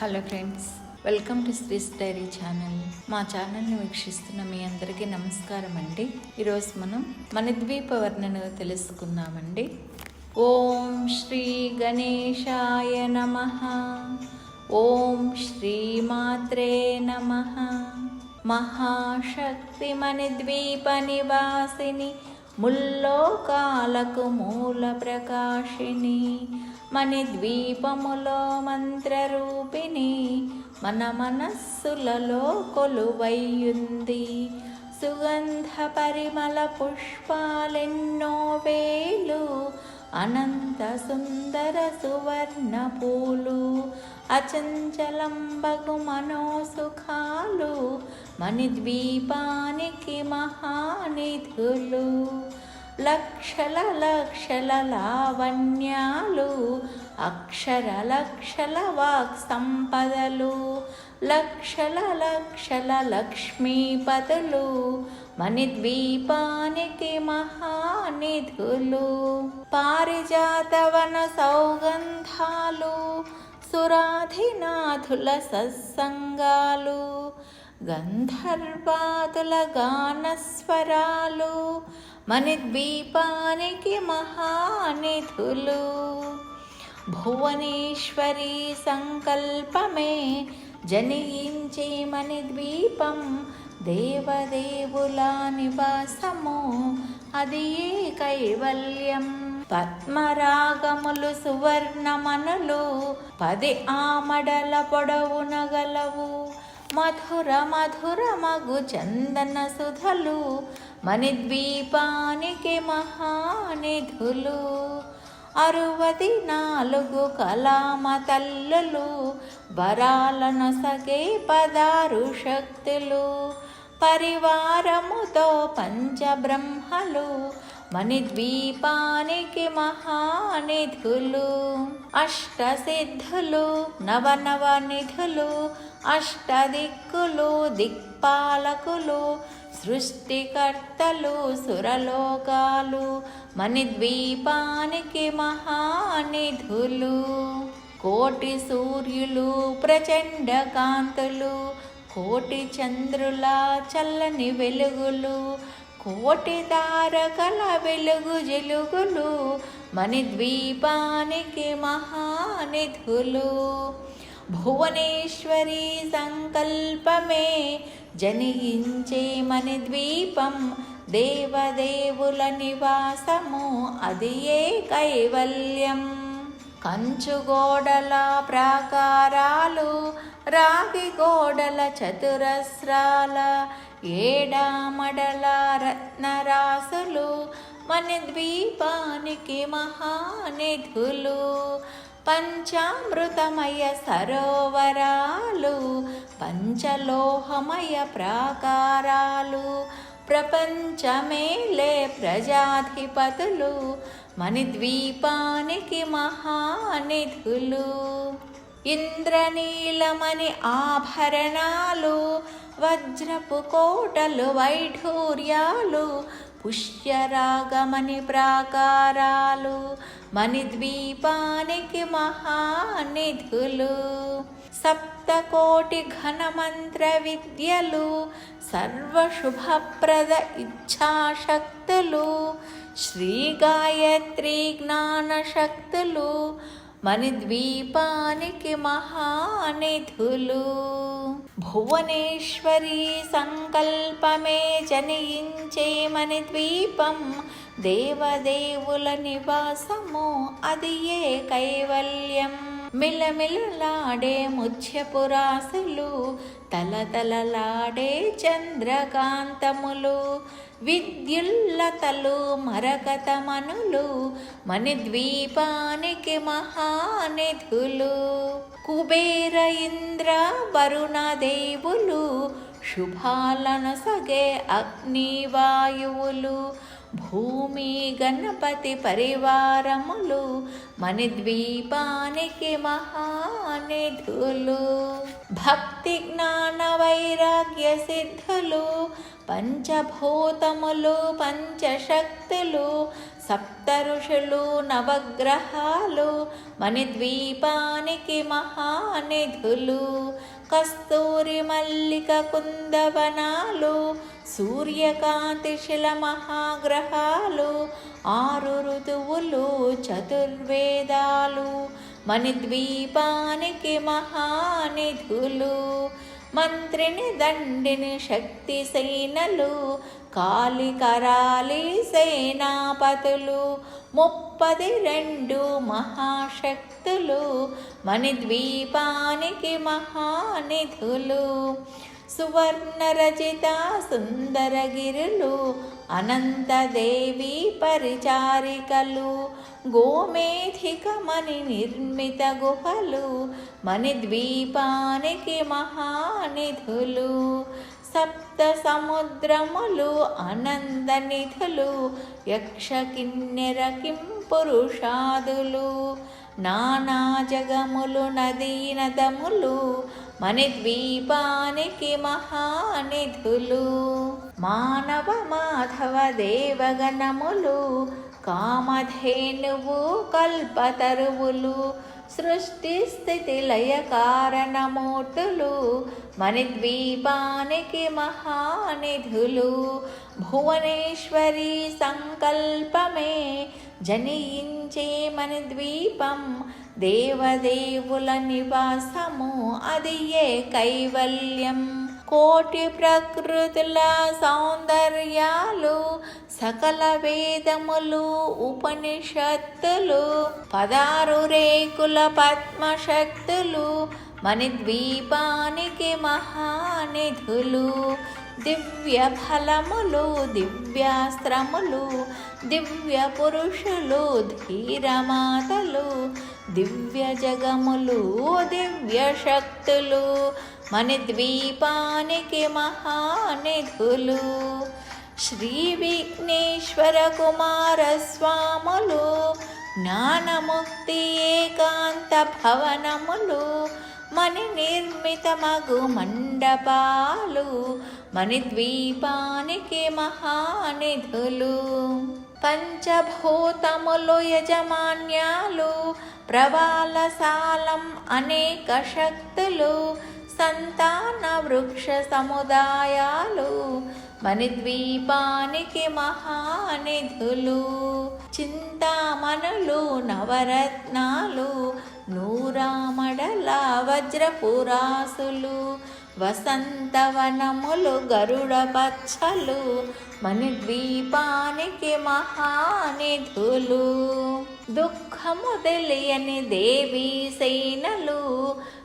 Hello friends welcome to Sri's diary channel మా ఛానల్ని వీక్షిస్తున్న మీ అందరికీ నమస్కారం అండి. ఈరోజు మనం మన ద్వీప వర్ణన తెలుసుకుందామండి. ఓం శ్రీ గణేశాయ నమ. ఓం శ్రీ మాత్రే నమ. మహాశక్తి మణిద్వీప నివాసిని ముల్లోకాలకు మూల ప్రకాశిని. మణిద్వీపములో మంత్రరూపిణి మన మనస్సులలో కొలువయ్యుంది. సుగంధ పరిమళ పుష్పాలెన్నో వేలు అనంత సుందర సువర్ణ పూలు అచంచలంబగు మనోసుఖాలు మణిద్వీపానికి మహానిధులు. లక్షల లక్షల లావణ్యాలు అక్షర లక్షల వాక్ సంపదలు లక్షల లక్షల లక్ష్మీపతులు మణిద్వీపానికి మహానిధులు పారిజాతవన సౌగంధాలు సురాధినాథుల సత్సంగాలు గంధర్వాతుల గానస్వరాలు మణిద్వీపానికి మహానిధులు. భువనేశ్వరి సంకల్పమే జనించే మణిద్వీపం దేవదేవుల నివాసము. అది ఏ కైవల్యం? పద్మరాగములు సువర్ణమనులు పది ఆమడల పొడవున గలవు. మధుర మధుర మగు చందన సుధలు మణిద్వీపానికి మహానిధులు. అరువది నాలుగు కలామ తల్లులు వరాలను సగే పదారు శక్తులు. పరివారముతో పంచబ్రహ్మలు మణిద్వీపానికి మహానిధులు అష్టసిద్ధులు నవనవ నిధులు అష్టదిక్కులు దిక్పాలకులు సృష్టికర్తలు సురలోకాలు మణిద్వీపానికి మహానిధులు కోటి సూర్యులు ప్రచండ కాంతులు కోటి చంద్రుల చల్లని వెలుగులు కోటి తారకల వెలుగు జలుగులు మణిద్వీపానికి మహానిధులు. భువనేశ్వరి సంకల్పమే జనించే మణిద్వీపం దేవదేవుల నివాసము అది ఏ కైవల్యం? కంచుగోడల ప్రాకారాలు రాగి గోడల చతురస్రాల ఏడామడల రత్నరాసులు మణిద్వీపానికి మహానిధులు పంచామృతమయ సరోవరాలు పంచలోహమయ ప్రాకారాలు ప్రపంచమేలే ప్రజాధిపతులు మణిద్వీపానికి మహానిధులు. ఇంద్రనీలమణి ఆభరణాలు వజ్రపు కోటలు వైఢూర్యాలు పుష్యరాగమణి ప్రాకారాలు మణిద్వీపానికి మహానిధులు సప్తకోటి ఘనమంత్ర విద్యలు సర్వశుభప్రద ఇచ్ఛాశక్తులు శ్రీ గాయత్రి జ్ఞానశక్తులు మని ద్వీపానికి మహానిధులు. భువనేశ్వరి సంకల్పమే జనిగించే మని ద్వీపం దేవదేవుల నివాసము అది ఏ కైవల్యం? మిలమిలలాడే ముత్యపురాసులు తలతలలాడే చంద్రకాంతములు విద్యుల్లతలు మరకతమనులు మణిద్వీపానికి మహానిధులు. కుబేర ఇంద్ర వరుణ దేవులు శుభాలను సగే అగ్నివాయువులు. భూమి గణపతి పరివారములు మణిద్వీపానికి మహానిధులు. భక్తి జ్ఞాన వైరాగ్య సిద్ధులు పంచభూతములు పంచశక్తులు సప్తఋషులు నవగ్రహాలు మణిద్వీపానికి మహానిధులు కస్తూరి మల్లిక కుందవనాలు సూర్యకాంతి శిల మహాగ్రహాలు ఆరు ఋతువులు చతుర్వేదాలు మణిద్వీపానికి మహానిధులు. మంత్రిని దండిని శక్తి సేనలు కాలికరాలి సేనాపతులు ముప్పది రెండు మహాశక్తులు మణిద్వీపానికి మహానిధులు. సువర్ణరచిత సుందరగిరులు అనంతదేవి పరిచారికలు గోమేధికమణి నిర్మిత గుహలు మణిద్వీపానికి మహానిధులు సప్త సముద్రములు అనంద నిధులు యక్ష కిన్నెర కిం పురుషాదులు నానా జగములు నదీనదములు నదములు మణిద్వీపానికి మహానిధులు. మానవ మాధవ దేవగణములు కామధేనువు కల్పతరువులు సృష్టి స్థితి లయ కారణమూర్తులు మణిద్వీపానికి మహానిధులు. భువనేశ్వరి సంకల్పమే జనించే ద్వీపం దేవదేవుల నివాసము. అది ఏ కైవల్యం? కోటి ప్రకృతుల సౌందర్యాలు సకల వేదములు ఉపనిషత్తులు పదారు రేకుల పద్మశక్తులు మణిద్వీపానికి మహానిధులు దివ్య ఫలములు దివ్యాస్త్రములు దివ్య పురుషులు ధీరమాతలు దివ్య జగములు దివ్య శక్తులు మణిద్వీపానికి మహానిధులు శ్రీ విఘ్నేశ్వర కుమారస్వాములు జ్ఞానముక్తి ఏకాంత భవనములు మణి నిర్మితమగు మండపాలు మణిద్వీపానికి మహానిధులు. పంచభూతములు యజమాన్యాలు ప్రవాలసాలం అనేక శక్తులు సంతాన వృక్ష సముదాయాలు మణిద్వీపానికి మహానిధులు చింతామణులు నవరత్నాలు నూరామడల వజ్రపురాసులు వసంతవనములు గరుడ పచ్చలు మణిద్వీపానికి మహానిధులు. దుఃఖము తెలియని దేవీ సేనలు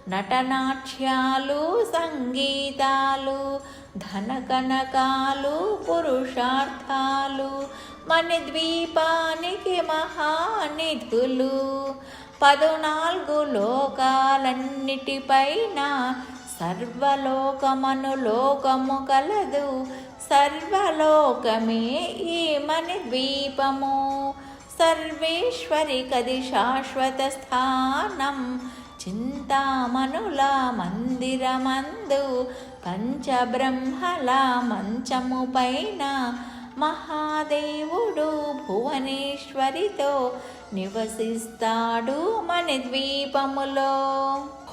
నటనాట్యాలు సంగీతాలు ధనకనకాలు పురుషార్థాలు మణిద్వీపానికి మహానిధులు. పదునాలుగు లోకాలన్నిటిపైన సర్వలోకమను లోకము కలదు. సర్వలోకమే ఈ మణిద్వీపము. సర్వేశ్వరి కది శాశ్వత స్థానం. చింతామనుల మందిరమందు పంచబ్రహ్మల మంచము పైన మహాదేవుడు భువనేశ్వరితో నివసిస్తాడు మన ద్వీపములో.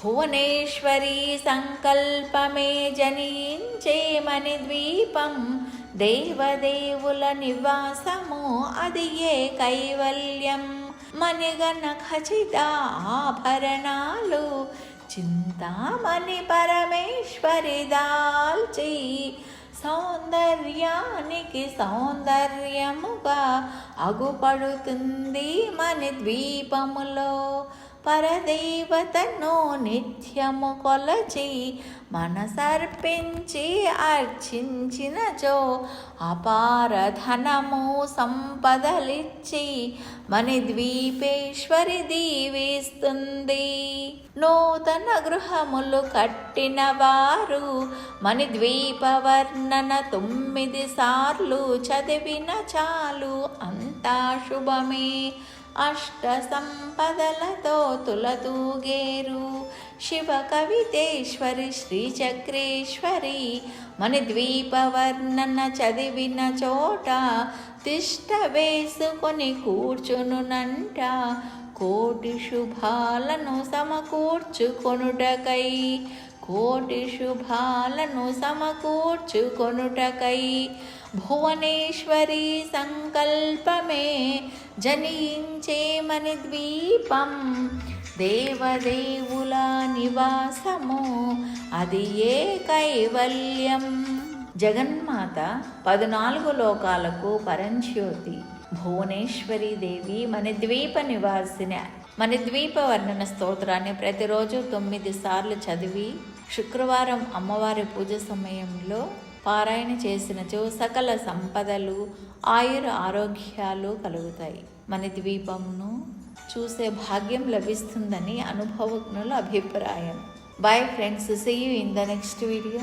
భువనేశ్వరి సంకల్పమే జనించే మని ద్వీపం దేవదేవుల నివాసము అది ఏ కైవల్యం? మణిగణ ఖచిత ఆభరణాలు చింతామణి పరమేశ్వరి దాల్చి సౌందర్యానికి సౌందర్యముగా అగుపడుతుంది మన ద్వీపములో. పరదేవతను నిత్యము కొలచి మనసర్పించి అర్చించినచో అపార ధనము సంపదలిచ్చి మని ద్వీపేశ్వరి దీవిస్తుంది. నూతన గృహములు కట్టిన వారు మని ద్వీపవర్ణన తొమ్మిది సార్లు చదివిన చాలు అంతా శుభమే. అష్ట సంపదలతో తులతూగేరు. శివ కవితేశ్వరి శ్రీచక్రేశ్వరి మణిద్వీపవర్ణన చదివిన చోట తిష్ట వేసుకొని కూర్చునునంట. కోటి శుభాలను సమకూర్చుకొనుటకై కోటి శుభాలను సమకూర్చుకొనుటకై భువనేశ్వరి సంకల్పమే జనించేమని ద్వీపం. దేవదేవుల నివాసము అది ఏ కైవల్యం? జగన్మాత పద్నాలుగు లోకాలకు పరంజ్యోతి భువనేశ్వరి దేవి మన ద్వీప నివాసిని మన ద్వీప వర్ణన స్తోత్రాన్ని ప్రతిరోజు తొమ్మిది సార్లు చదివి శుక్రవారం అమ్మవారి పూజ సమయంలో పారాయణ చేసినచో సకల సంపదలు ఆయుర ఆరోగ్యాలు కలుగుతాయి. మన ద్వీపమును చూసే భాగ్యం లభిస్తుందని అనుభవజ్ఞుల అభిప్రాయం. Bye friends see you in the next video